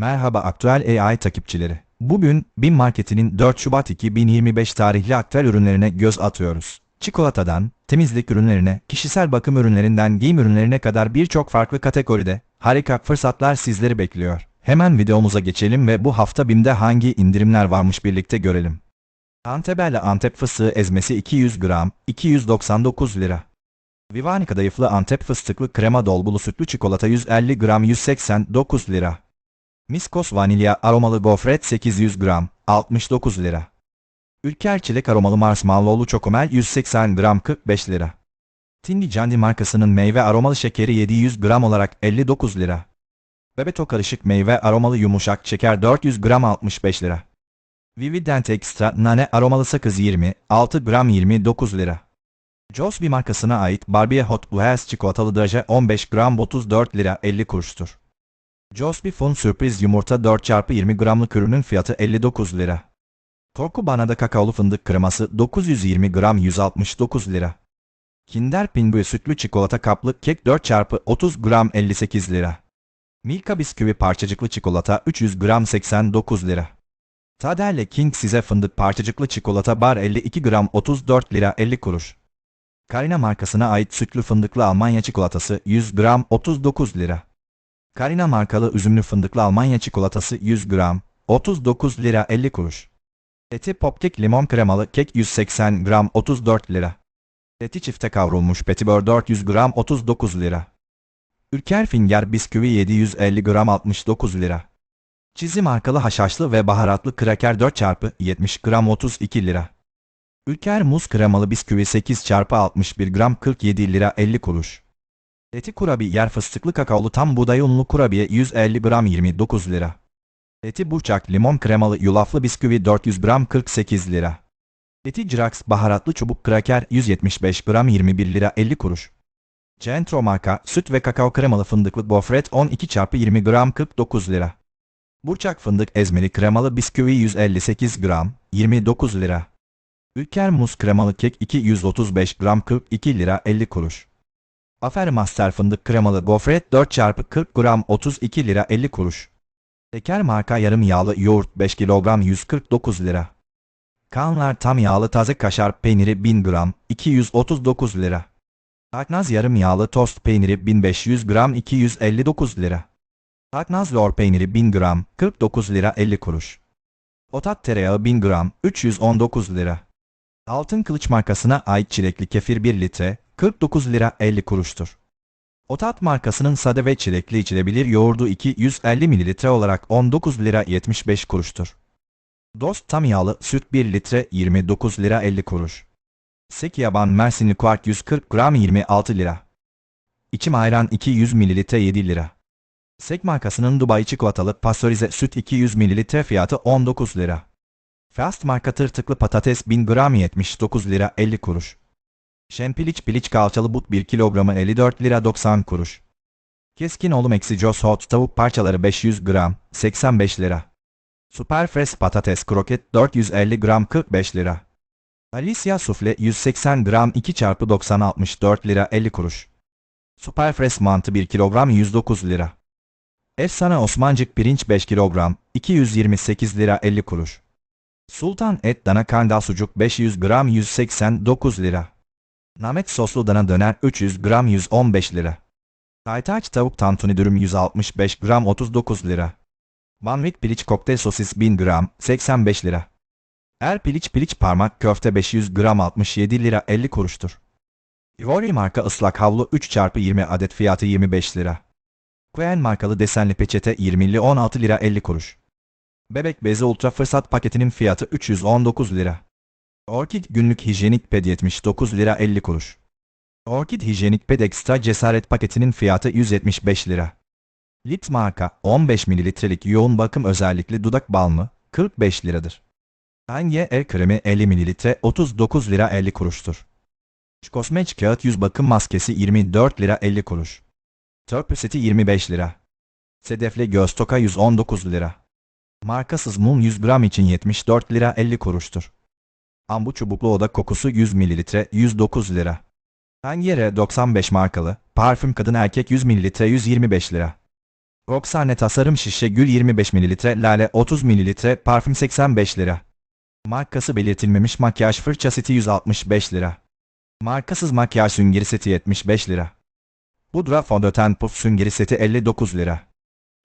Merhaba aktüel AI takipçileri. Bugün BİM Marketi'nin 4 Şubat 2025 tarihli aktüel ürünlerine göz atıyoruz. Çikolatadan, temizlik ürünlerine, kişisel bakım ürünlerinden giyim ürünlerine kadar birçok farklı kategoride harika fırsatlar sizleri bekliyor. Hemen videomuza geçelim ve bu hafta BİM'de hangi indirimler varmış birlikte görelim. Antebelli Antep fıstığı ezmesi 200 gram, 299 lira. Vivani kadayıflı Antep fıstıklı krema dolgulu sütlü çikolata 150 gram 189 lira. Miskos vanilya aromalı gofret 800 gram 69 lira. Ülker çilek aromalı marshmallowlu çokomel 180 gram 45 lira. Tindi Candy markasının meyve aromalı şekeri 700 gram olarak 59 lira. Bebeto karışık meyve aromalı yumuşak şeker 400 gram 65 lira. Vivident Extra nane aromalı sakız 20, 6 gram 29 lira. Josby markasına ait Barbie Hot Wheels çikolatalı draje 15 gram 34 lira 50 kuruştur. Josby Fun sürpriz yumurta 4x20 gramlık ürünün fiyatı 59 lira. Torku Banada kakaolu fındık kreması 920 gram 169 lira. Kinder Pinguin sütlü çikolata kaplı kek 4x30 gram 58 lira. Milka bisküvi parçacıklı çikolata 300 gram 89 lira. Tadelle King size fındık parçacıklı çikolata bar 52 gram 34 lira 50 kuruş. Karina markasına ait sütlü fındıklı Almanya çikolatası 100 gram 39 lira. Karina markalı üzümlü fındıklı Almanya çikolatası 100 gram 39 lira 50 kuruş. Eti popkek limon kremalı kek 180 gram 34 lira. Eti çifte kavrulmuş petibör 400 gram 39 lira. Ülker Finger bisküvi 750 gram 69 lira. Çizi markalı haşhaşlı ve baharatlı kraker 4 çarpı 70 gram 32 lira. Ülker muz kremalı bisküvi 8 çarpı 61 gram 47 lira 50 kuruş. Eti kurabiye yer fıstıklı kakaolu tam buğday unlu kurabiye 150 gram 29 lira. Eti burçak limon kremalı yulaflı bisküvi 400 gram 48 lira. Eti Cirax baharatlı çubuk kraker 175 gram 21 lira 50 kuruş. Centro marka süt ve kakao kremalı fındıklı gofret 12 çarpı 20 gram 49 lira. Burçak fındık ezmeli kremalı bisküvi 158 gram 29 lira. Ülker muz kremalı kek 235 gram 42 lira 50 kuruş. Afer Master fındık kremalı gofret 4 çarpı 40 gram 32 lira 50 kuruş. Teker marka yarım yağlı yoğurt 5 kilogram 149 lira. Kanlar tam yağlı taze kaşar peyniri 1000 gram 239 lira. Aknaz yarım yağlı tost peyniri 1500 gram 259 lira. Aknaz lor peyniri 1000 gram 49 lira 50 kuruş. Otat tereyağı 1000 gram 319 lira. Altın Kılıç markasına ait çilekli kefir 1 litre 49 lira 50 kuruştur. Otat markasının sade ve çilekli içilebilir yoğurdu 250 mililitre olarak 19 lira 75 kuruştur. Dost tam yağlı süt 1 litre 29 lira 50 kuruş. Sek yaban mersinli kuart 140 gram 26 lira. İçim ayran 200 mililitre 7 lira. Sek markasının Dubai çikolatalı pastörize süt 200 mililitre fiyatı 19 lira. Fast marka tırtıklı patates 1000 gram 79 lira 50 kuruş. Şempiliç piliç kalçalı but 1 kilogramı 54 lira 90 kuruş. Keskin olum eksi Jos Hot tavuk parçaları 500 gram 85 lira. Super Fresh patates kroket 450 gram 45 lira. Alicia sufle 180 gram 2 çarpı 90 64 lira 50 kuruş. Super Fresh mantı 1 kilogram 109 lira. Efsane Osmancık pirinç 5 kilogram 228 lira 50 kuruş. Sultan et dana kandal sucuk 500 gram 189 lira. Namet soslu dana döner 300 gram 115 lira. Aytaç tavuk tantuni dürüm 165 gram 39 lira. Banvit piliç kokteyl sosis 1000 gram 85 lira. Er piliç piliç parmak köfte 500 gram 67 lira 50 kuruştur. Ivory marka ıslak havlu 3 çarpı 20 adet fiyatı 25 lira. Queen markalı desenli peçete 20'li 16 lira 50 kuruş. Bebek bezi ultra fırsat paketinin fiyatı 319 lira. Orkid günlük hijyenik ped 79 lira 50 kuruş. Orkid hijyenik ped ekstra cesaret paketinin fiyatı 175 lira. Lit marka 15 mililitrelik yoğun bakım özellikli dudak balmı 45 liradır. Kanye el kremi 50 mililitre 39 lira 50 kuruştur. Cosmetic kağıt yüz bakım maskesi 24 lira 50 kuruş. Törpü seti 25 lira. Sedefli göz toka 119 lira. Markasız mum 100 gram için 74 lira 50 kuruştur. Ambu çubuklu oda kokusu 100 mililitre 109 lira. Hangere 95 markalı, parfüm kadın erkek 100 mililitre 125 lira. Roxane tasarım şişe gül 25 ml, lale 30 ml, parfüm 85 lira. Markası belirtilmemiş makyaj fırça seti 165 lira. Markasız makyaj süngeri seti 75 lira. Pudra fondöten puf süngeri seti 59 lira.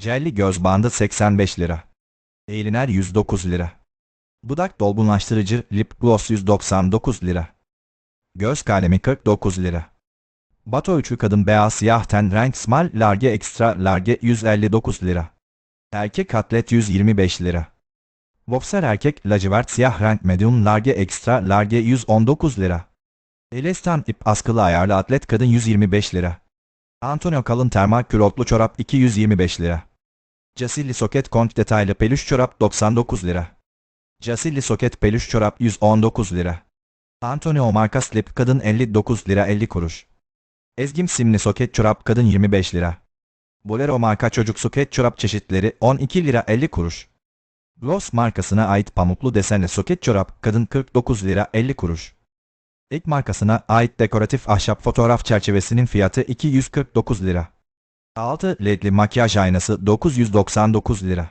Jelli göz bandı 85 lira. Eğliner 109 lira. Dudak dolgunlaştırıcı lip gloss 199 lira. Göz kalemi 49 lira. Bato 3'ü kadın beyaz siyah ten renk small large extra large 159 lira. Erkek atlet 125 lira. Boxer erkek lacivert siyah renk medium large extra large 119 lira. Elestan ip askılı ayarlı atlet kadın 125 lira. Antonio kalın termal külotlu çorap 225 lira. Casilli soket kont detaylı peluş çorap 99 lira. Casilli soket peluş çorap 119 lira. Antonio marka slip kadın 59 lira 50 kuruş. Ezgim simli soket çorap kadın 25 lira. Bolero marka çocuk soket çorap çeşitleri 12 lira 50 kuruş. Gloss markasına ait pamuklu desenli soket çorap kadın 49 lira 50 kuruş. Ek markasına ait dekoratif ahşap fotoğraf çerçevesinin fiyatı 249 lira. 6 ledli makyaj aynası 999 lira.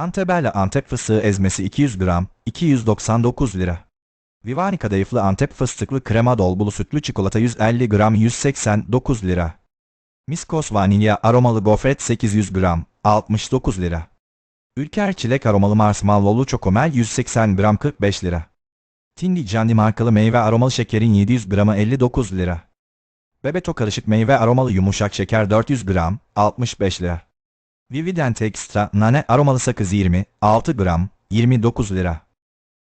Antebella Antep fıstığı ezmesi 200 gram 299 lira. Vivani kadayıflı Antep fıstıklı krema dolgulu sütlü çikolata 150 gram 189 lira. Miskos vanilya aromalı gofret 800 gram 69 lira. Ülker çilek aromalı marshmallowlu çokomel 180 gram 45 lira. Tindi Candy markalı meyve aromalı şekerin 700 gramı 59 lira. Bebeto karışık meyve aromalı yumuşak şeker 400 gram 65 lira. Vivident Extra nane aromalı sakız 20 6 gram 29 lira.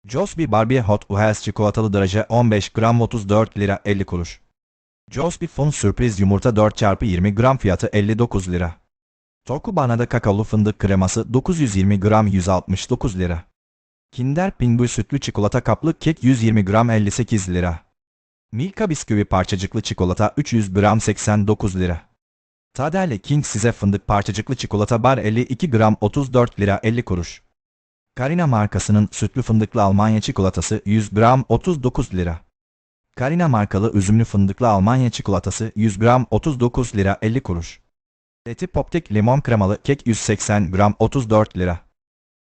Josby Barbie Hot Wheels çikolatalı draje 15 gram 34 lira 50 kuruş. Josby Fun sürpriz yumurta 4 çarpı 20 gram fiyatı 59 lira. Tokubana'da kakaolu fındık kreması 920 gram 169 lira. Kinder Pinguy sütlü çikolata kaplı kek 120 gram 58 lira. Milka bisküvi parçacıklı çikolata 300 gram 89 lira. Tadelle King size fındık parçacıklı çikolata bar 52 gram 34 lira 50 kuruş. Karina markasının sütlü fındıklı Almanya çikolatası 100 gram 39 lira. Karina markalı üzümlü fındıklı Almanya çikolatası 100 gram 39 lira 50 kuruş. Eti Poptek limon kremalı kek 180 gram 34 lira.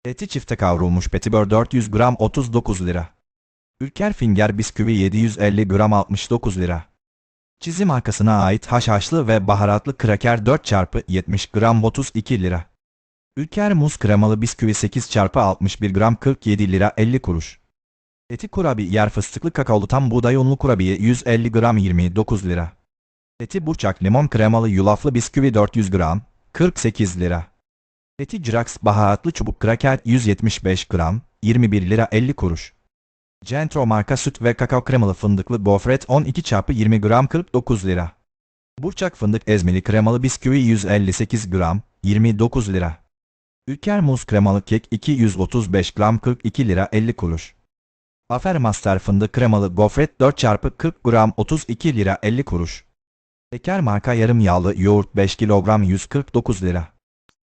Eti çifte kavrulmuş petibör 400 gram 39 lira. Ülker Finger bisküvi 750 gram 69 lira. Çizim markasına ait haşhaşlı ve baharatlı kraker 4 çarpı 70 gram 32 lira. Ülker muz kremalı bisküvi 8 çarpı 61 gram 47 lira 50 kuruş. Eti kurabi yer fıstıklı kakaolu tam buğday unlu kurabiye 150 gram 29 lira. Eti burçak limon kremalı yulaflı bisküvi 400 gram 48 lira. Eti Cirax baharatlı çubuk kraker 175 gram 21 lira 50 kuruş. Centro marka süt ve kakao kremalı fındıklı gofret 12 çarpı 20 gram 49 lira. Burçak fındık ezmeli kremalı bisküvi 158 gram 29 lira. Ülker muz kremalı kek 235 gram 42 lira 50 kuruş. Afer Master fındık kremalı gofret 4 çarpı 40 gram 32 lira 50 kuruş. Eker marka yarım yağlı yoğurt 5 kilogram 149 lira.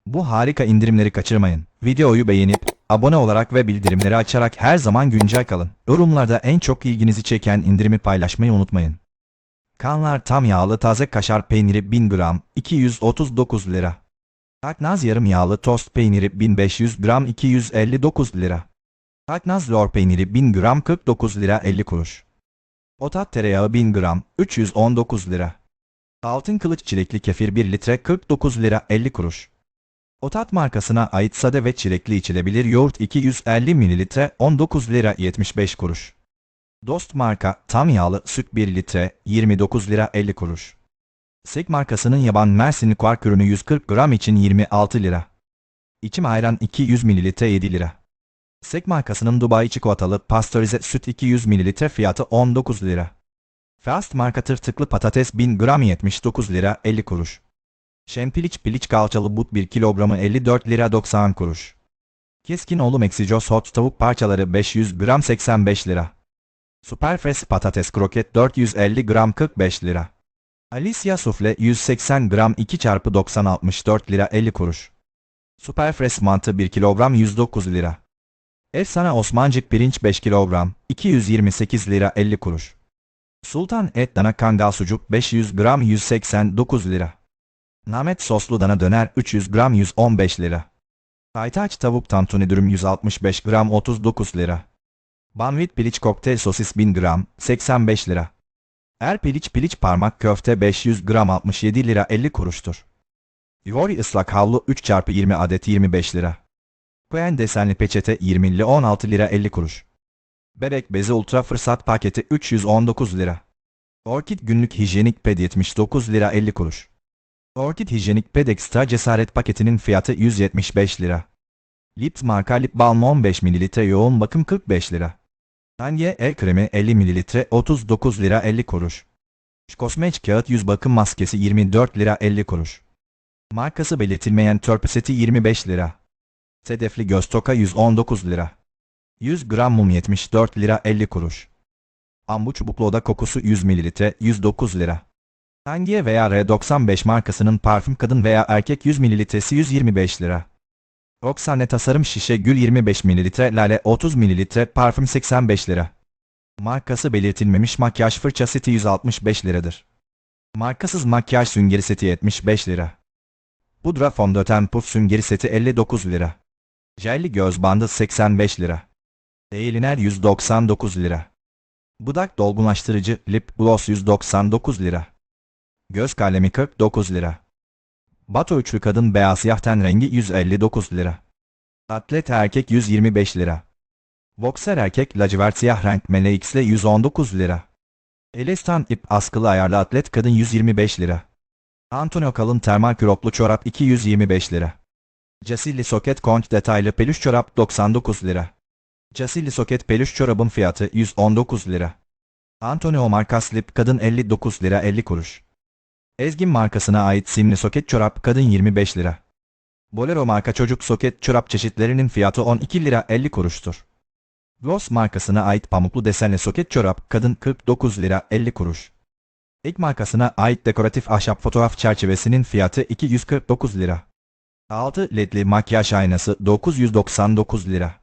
Bu harika indirimleri kaçırmayın. Videoyu beğenip, abone olarak ve bildirimleri açarak her zaman güncel kalın. Yorumlarda en çok ilginizi çeken indirimi paylaşmayı unutmayın. Kanlar tam yağlı taze kaşar peyniri 1000 gram 239 lira. Aknaz yarım yağlı tost peyniri 1500 gram 259 lira. Aknaz lor peyniri 1000 gram 49 lira 50 kuruş. Otat tereyağı 1000 gram 319 lira. Altın kılıç çilekli kefir 1 litre 49 lira 50 kuruş. Otat markasına ait sade ve çilekli içilebilir yoğurt 250 ml 19 lira 75 kuruş. Dost marka tam yağlı süt 1 litre 29 lira 50 kuruş. Sek markasının yaban mersinli kuark ürünü 140 gram için 26 lira. İçim ayran 200 ml 7 lira. Sek markasının Dubai çikolatalı pastörize süt 200 ml fiyatı 19 lira. Fast marka tırtıklı patates 1000 gram 79 lira 50 kuruş. Şempiliç piliç kalçalı but 1 kilogramı 54 lira 90 kuruş. Keskin oğlu Mexicos hot tavuk parçaları 500 gram 85 lira. Superfresh patates kroket 450 gram 45 lira. Alicia sufle 180 gram 2 çarpı 90 64 lira 50 kuruş. Superfresh mantı 1 kilogram 109 lira. Efsane Osmancık pirinç 5 kilogram 228 lira 50 kuruş. Sultan et dana kangal sucuk 500 gram 189 lira. Namet soslu dana döner 300 gram 115 lira. Aytaç tavuk tantuni dürüm 165 gram 39 lira. Banvit piliç kokteyl sosis 1000 gram 85 lira. Er piliç piliç parmak köfte 500 gram 67 lira 50 kuruştur. Yori ıslak havlu 3 x 20 adet 25 lira. Puen desenli peçete 20 ile 16 lira 50 kuruş. Bebek bezi ultra fırsat paketi 319 lira. Orkid günlük hijyenik ped 79 lira 50 kuruş. Orkid hijyenik ped cesaret paketinin fiyatı 175 lira. Lips marka lip balm 15 ml yoğun bakım 45 lira. Tanye el kremi 50 ml 39 lira 50 kuruş. Kosmeç kağıt yüz bakım maskesi 24 lira 50 kuruş. Markası belirtilmeyen törpü seti 25 lira. Sedefli göz toka 119 lira. 100 gram mum 74 lira 50 kuruş. Ambu çubuklu oda kokusu 100 ml 109 lira. Tangier veya R95 markasının parfüm kadın veya erkek 100 mililitresi 125 lira. Roxane tasarım şişe gül 25 mililitre lale 30 mililitre parfüm 85 lira. Markası belirtilmemiş makyaj fırça seti 165 liradır. Markasız makyaj süngeri seti 75 lira. Pudra fondöten puf süngeri seti 59 lira. Jelli göz bandı 85 lira. Eğliner 199 lira. Budak dolgunlaştırıcı lip gloss 199 lira. Göz kalemi 49 lira. Bato üçlü kadın beyaz siyah ten rengi 159 lira. Atlet erkek 125 lira. Boxer erkek lacivert siyah renk mele x'le 119 lira. Elestan ip askılı ayarlı atlet kadın 125 lira. Antonio kalın termal küroplu çorap 225 lira. Casilli soket kont detaylı peluş çorap 99 lira. Casilli soket peluş çorabın fiyatı 119 lira. Antonio marka slip kadın 59 lira 50 kuruş. Ezgin markasına ait simli soket çorap kadın 25 lira. Bolero marka çocuk soket çorap çeşitlerinin fiyatı 12 lira 50 kuruştur. Gloss markasına ait pamuklu desenli soket çorap kadın 49 lira 50 kuruş. Ek markasına ait dekoratif ahşap fotoğraf çerçevesinin fiyatı 249 lira. 6 ledli makyaj aynası 999 lira.